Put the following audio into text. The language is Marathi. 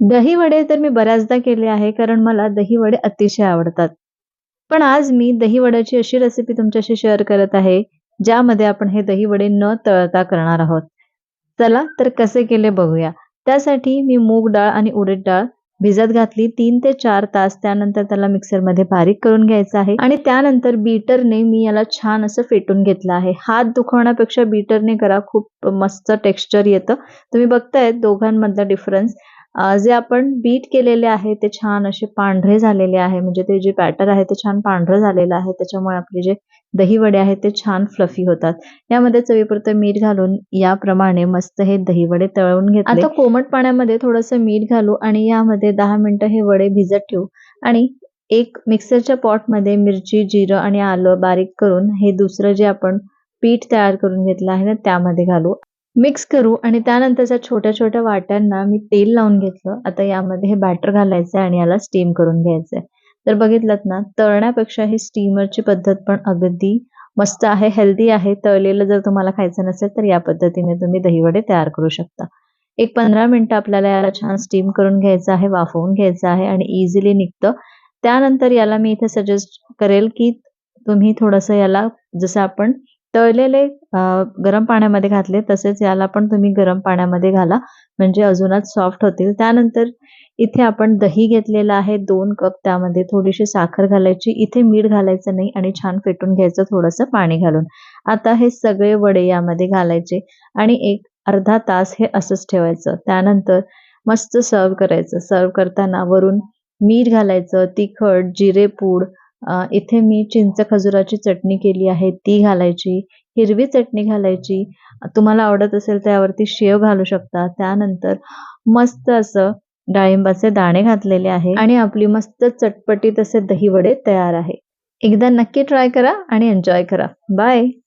दही वडे तर मी बऱ्याचदा केले आहे कारण मला दही वडे अतिशय आवडतात. पण आज मी दही वड्याची अशी रेसिपी तुमच्याशी शेअर करत आहे, ज्यामध्ये आपण हे दही वडे न तळता करणार आहोत. चला तर कसे केले बघूया. त्यासाठी मी मूग डाळ आणि उडीद डाळ भिजत घातली तीन ते चार तास. त्यानंतर त्याला मिक्सरमध्ये बारीक करून घ्यायचं आहे आणि त्यानंतर बीटरने मी याला छान असं फेटून घेतलं आहे. हात दुखवण्यापेक्षा बीटरने करा, खूप मस्त टेक्स्चर येतं. तुम्ही बघताय दोघांमधला डिफरन्स. जे आपण बीट केलेले आहे ते छान असे पांढरे झालेले आहे. म्हणजे ते जे बॅटर आहे ते छान पांढरं झालेलं आहे. त्याच्यामुळे आपले जे दही वडे आहेत ते छान फ्लफी होतात. यामध्ये चवीपुरतं मीठ घालून याप्रमाणे मस्त हे दही वडे तळून घेतले. आता कोमट पाण्यामध्ये थोडंसं मीठ घालू आणि यामध्ये दहा मिनिटं हे वडे भिजत ठेवू. आणि एक मिक्सरच्या पॉटमध्ये मिरची जिरं आणि आलं बारीक करून हे दुसरं जे आपण पीठ तयार करून घेतलं आहे ना त्यामध्ये घालू. मिक्स करू आणि त्यानंतरच्या छोट्या छोट्या वाट्यांना मी तेल लावून घेतलं. आता यामध्ये हे बॅटर घालायचं आहे आणि याला स्टीम करून घ्यायचं आहे तर बघितलं ना तळण्यापेक्षा ही स्टीमरची पद्धत पण अगदी मस्त आहे हेल्दी आहे. तळलेलं जर तुम्हाला खायचं नसेल तर या पद्धतीने तुम्ही दहीवडे तयार करू शकता. एक पंधरा मिनटं आपल्याला याला छान स्टीम करून घ्यायचं आहे वाफवून घ्यायचं आहे आणि इझिली निघतं. त्यानंतर याला मी इथे सजेस्ट करेल की तुम्ही थोडंसं याला जसं आपण तळलेले गरम पाण्यामध्ये घातले. तसेच याला पण तुम्ही गरम पाण्यामध्ये घाला. म्हणजे अजूनच सॉफ्ट होतील. त्यानंतर इथे आपण दही घेतलेलं आहे. दोन कप त्यामध्ये थोडीशी साखर घालायची. इथे मीठ घालायचं नाही आणि छान फेटून घ्यायचं थोडंसं पाणी घालून. आता हे सगळे वडे यामध्ये घालायचे आणि एक अर्धा तास हे असंच ठेवायचं. त्यानंतर मस्त सर्व करायचं. सर्व करताना वरून मीठ घालायचं तिखट जिरेपूड इथे मी चिंच खजुराची चटणी केली आहे ती घालायची हिरवी चटणी घालायची. तुम्हाला आवडत असेल त्यावरती शेव घालू शकता. त्यानंतर मस्त असं डाळिंबाचे दाणे घातलेले आहे आणि आपली मस्त चटपटीत असे दही वडे तयार आहे. एकदा नक्की ट्राय करा आणि एन्जॉय करा. बाय!